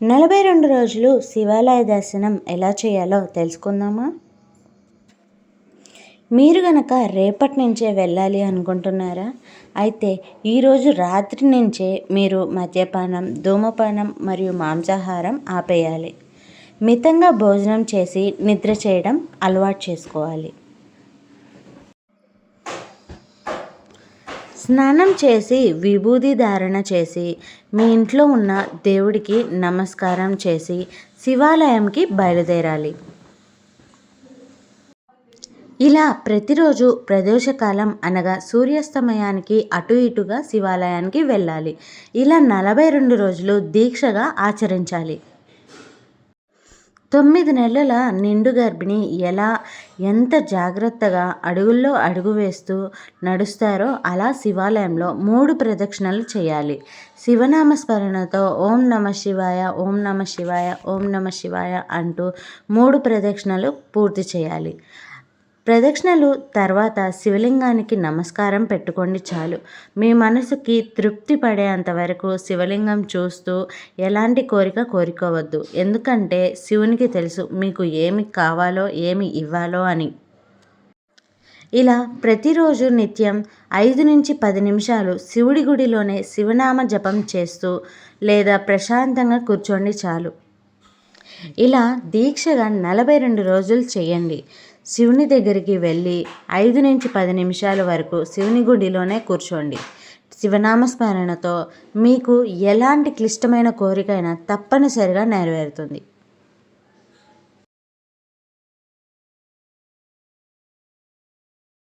నలభై రెండు రోజులు శివాలయ దర్శనం ఎలా చేయాలో తెలుసుకుందామా? మీరు గనక రేపటి నుంచే వెళ్ళాలి అనుకుంటున్నారా? అయితే ఈరోజు రాత్రి నుంచే మీరు మద్యపానం ధూమపానం మరియు మాంసాహారం ఆపేయాలి. మితంగా భోజనం చేసి నిద్ర చేయడం అలవాటు చేసుకోవాలి. స్నానం చేసి విభూది ధారణ చేసి మీ ఇంట్లో ఉన్న దేవుడికి నమస్కారం చేసి శివాలయంకి బయలుదేరాలి. ఇలా ప్రతిరోజు ప్రదోషకాలం అనగా సూర్యాస్తమయానికి అటు ఇటుగా శివాలయానికి వెళ్ళాలి. ఇలా నలభై రెండు రోజులు దీక్షగా ఆచరించాలి. తొమ్మిది నెలల నిండు గర్భిణి ఎలా ఎంత జాగ్రత్తగా అడుగుల్లో అడుగు వేస్తూ నడుస్తారో అలా శివాలయంలో మూడు ప్రదక్షిణలు చేయాలి. శివనామస్మరణతో ఓం నమ శివాయ ఓం నమ శివాయ ఓం నమ శివాయ అంటూ మూడు ప్రదక్షిణలు పూర్తి చేయాలి. ప్రదక్షిణలు తర్వాత శివలింగానికి నమస్కారం పెట్టుకోండి చాలు. మీ మనసుకి తృప్తి పడేంత వరకు శివలింగం చూస్తూ ఎలాంటి కోరిక కోరుకోవద్దు. ఎందుకంటే శివునికి తెలుసు మీకు ఏమి కావాలో ఏమి ఇవ్వాలో అని. ఇలా ప్రతిరోజు నిత్యం ఐదు నుంచి పది నిమిషాలు శివుడి గుడిలోనే శివనామ జపం చేస్తూ లేదా ప్రశాంతంగా కూర్చోండి చాలు. ఇలా దీక్షగా నలభై రెండు రోజులు చేయండి. శివుని దగ్గరికి వెళ్ళి ఐదు నుంచి పది నిమిషాల వరకు శివుని గుడిలోనే కూర్చోండి. శివనామస్మరణతో మీకు ఎలాంటి క్లిష్టమైన కోరికైనా తప్పనిసరిగా నెరవేరుతుంది.